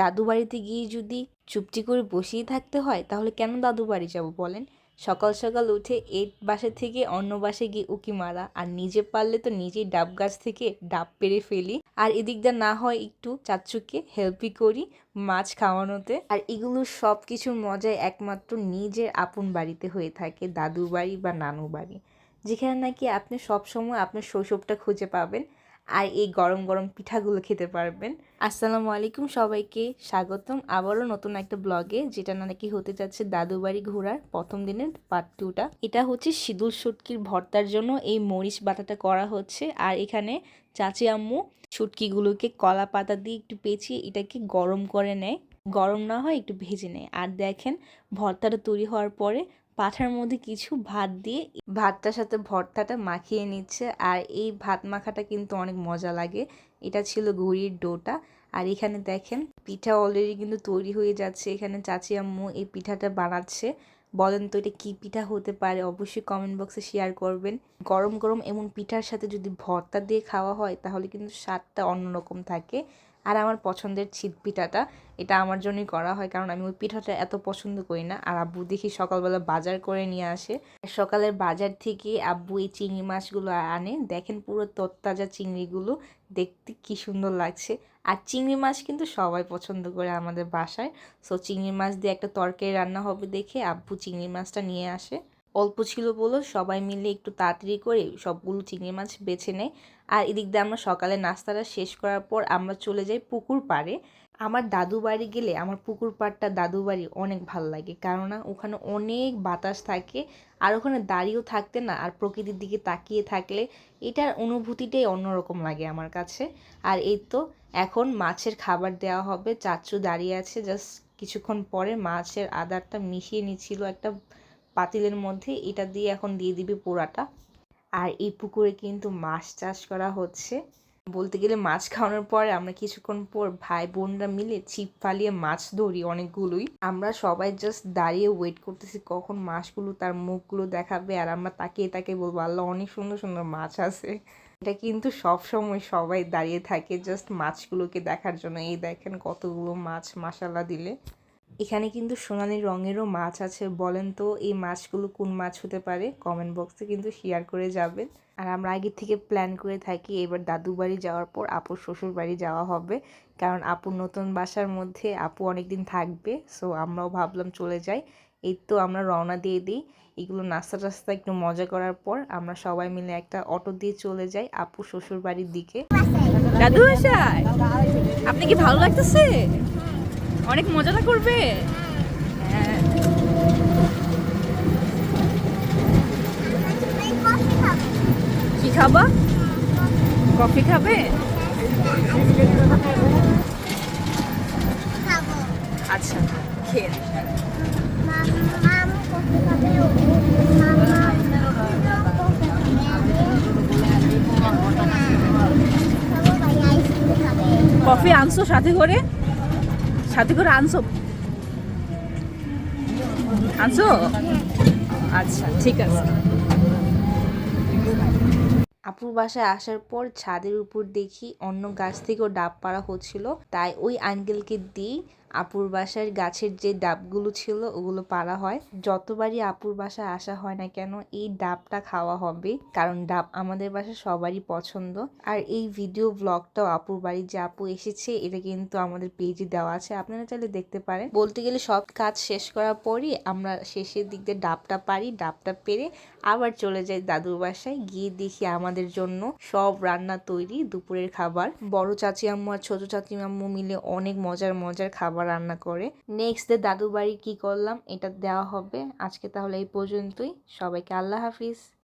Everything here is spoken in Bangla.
দাদু বাড়িতে গিয়ে যদি চুপটি করে বসেই থাকতে হয়, তাহলে কেন দাদু বাড়ি যাব বলেন? সকাল সকাল উঠে এই বাসা থেকে অন্য বাসে গিয়ে উকি মারা, আর নিজে পারলে তো নিজেই ডাব গাছ থেকে ডাব পেরে ফেলি। আর এদিক দিয়ে না হয় একটু চাচ্চুকে হেল্পই করি মাছ খাওয়ানোতে। আর এগুলো সব কিছুর মজায় একমাত্র নিজের আপন বাড়িতে হয়ে থাকে, দাদু বাড়ি বা নানু বাড়ি। যেখানে নাকি আপনি সবসময় আপনার শৈশবটা খুঁজে পাবেন। আর এই গরম গরম পিঠাগুলো খেতে পারবেন। আসসালামু আলাইকুম সবাইকে, স্বাগতম আবারও নতুন একটা ব্লগে, যেটা নাকি হতে যাচ্ছে দাদু বাড়ি ঘোরার প্রথম দিনের পার্ট টুটা এটা হচ্ছে সিঁদুর শুটকির ভর্তার জন্য এই মরিচ বাটাটা করা হচ্ছে, আর এখানে চাচি আম্মু শুটকিগুলোকে কলা পাতা দিয়ে একটু পেঁচিয়ে এটাকে গরম করে নেয়। গরম না হয় একটু ভেজে নেয়। আর দেখেন, ভর্তাটা তৈরি হওয়ার পরে পাঠার মধ্যে কিছু ভাত দিয়ে ভাতটার সাথে ভর্তাটা মাখিয়ে নিচ্ছে। আর এই ভাত মাখাটা কিন্তু অনেক মজা লাগে। এটা ছিল গুড়ির ডোটা। আর এখানে দেখেন, পিঠা অলরেডি কিন্তু তৈরি হয়ে যাচ্ছে। এখানে চাচি আম্মু এই পিঠাটা বানাচ্ছে। বলেন তো এটা কী পিঠা হতে পারে? অবশ্যই কমেন্ট বক্সে শেয়ার করবেন। গরম গরম এমন পিঠার সাথে যদি ভর্তা দিয়ে খাওয়া হয়, তাহলে কিন্তু স্বাদটা অন্যরকম থাকে। আর আমার পছন্দের ছিট পিঠাটা এটা আমার জন্যই করা হয় কারণ আমি ওই পিঠাটা এত পছন্দ করি না। আর আব্বু দেখি সকালবেলা বাজার করে নিয়ে আসে। সকালের বাজার থেকে আব্বু এই চিংড়ি মাছগুলো আনে। দেখেন পুরো তত্তাজা চিংড়িগুলো, দেখতে কি সুন্দর লাগছে। আর চিংড়ি মাছ কিন্তু সবাই পছন্দ করে আমাদের বাসায়। সো চিংড়ি মাছ দিয়ে একটা তরকারি রান্না হবে দেখে আব্বু চিংড়ি মাছটা নিয়ে আসে। অল্প ছিল বলো, সবাই মিলে একটু তাড়াতাড়ি করে সবগুলো চিংড়ি মাছ বেছে নেয় আর এদিক দিয়ে আমরা সকালে নাস্তাটা শেষ করার পর আমরা চলে যাই পুকুর পাড়ে। আমার দাদু বাড়ি গেলে আমার পুকুর পাড়টা দাদু বাড়ি অনেক ভালো লাগে। কেননা ওখানে অনেক বাতাস থাকে আর ওখানে দাঁড়িয়েও থাকতে না আর প্রকৃতির দিকে তাকিয়ে থাকলে এটার অনুভূতিটাই অন্যরকম লাগে আমার কাছে। আর এই তো এখন মাছের খাবার দেওয়া হবে। চাচু দাঁড়িয়ে আছে জাস্ট কিছুক্ষণ পরে মাছের আদারটা মিশিয়ে নিচ্ছিল একটা পাতিলের মধ্যে এটা দিয়ে এখন দিয়ে দিবে পোড়াটা। আর এই পুকুরে কিন্তু মাছ চাষ করা হচ্ছে। বলতে গেলে মাছ খাওয়ানোর পরে আমরা কিছুক্ষণ পর ভাই বোনরা মিলে ছিপ ফালিয়ে মাছ ধরি অনেকগুলোই। আমরা সবাই জাস্ট দাঁড়িয়ে ওয়েট করতেছি কখন মাছগুলো তার মুখগুলো দেখাবে আর আমরা তাকিয়ে তাকিয়ে বলব, আল্লাহ, অনেক সুন্দর সুন্দর মাছ আছে। এটা কিন্তু সব সময় সবাই দাঁড়িয়ে থাকে জাস্ট মাছগুলোকে দেখার জন্য। এই দেখেন কতগুলো মাছ মাসালা দিলে। এখানে কিন্তু সোনালি রঙেরও মাছ আছে, বলেন তো এই মাছগুলো কোন মাছ হতে পারে? কমেন্ট বক্সে কিন্তু শেয়ার করে যাবেন। আর আমরা আগে থেকে প্ল্যান করে থাকি, এবার দাদু বাড়ি যাওয়ার পর আপুর শ্বশুর বাড়ি যাওয়া হবে। কারণ আপুর নতুন বাসার মধ্যে, আপু অনেক দিন থাকবে সো আমরাও ভাবলাম চলে যাই। এই তো আমরা রওনা দিয়ে দিই। এগুলো নাস্তা টাস্তা একটু মজা করার পর আমরা সবাই মিলে একটা অটো দিয়ে চলে যাই আপু শ্বশুর বাড়ির দিকে। দাদু আপনি কি ভালো লাগতেছে? অনেক মজাটা করবে। কি খাবা কফি খাবে আচ্ছা। কফি আনছো সাথে করে সাথে করে আনছো? আনছো? আচ্ছা ঠিক আছে। আপুর বাসায় আসার পর ছাদের উপর দেখি অন্য গাছ থেকেও ডাব পাড়া হচ্ছিল। তাই ওই আঙ্কেলকে দিই আপুর বাসার গাছের যে ডাবগুলো ছিল, ওগুলো পাড়া হয়। যতবারই আপুর বাসায় আসা হয় না কেন, এই ডাবটা খাওয়া হবে। কারণ ডাব আমাদের বাসা সবারই পছন্দ। আর এই ভিডিও ব্লগটাও আপুর বাড়ি যে আপু এসেছে, এটা কিন্তু আমাদের পেজে দেওয়া আছে। আপনারা চাইলে দেখতে পারেন। বলতে গেলে সব কাজ শেষ করার পরই আমরা শেষের দিক দিয়ে ডাবটা পারি ডাবটা পেরে আবার চলে যাই দাদুর বাসায়, গিয়ে দেখি আমাদের জন্য সব রান্না তৈরি, দুপুরের খাবার। বড় চাচি আম্মু আর ছোট চাচি আম্মু মিলে অনেক মজার মজার খাবার রান্না করে। নেক্সট ডে দাদু বাড়ি কি করলাম? এটা দেওয়া হবে। আজকে তাহলে এই পর্যন্তই। সবাইকে আল্লাহ হাফিজ।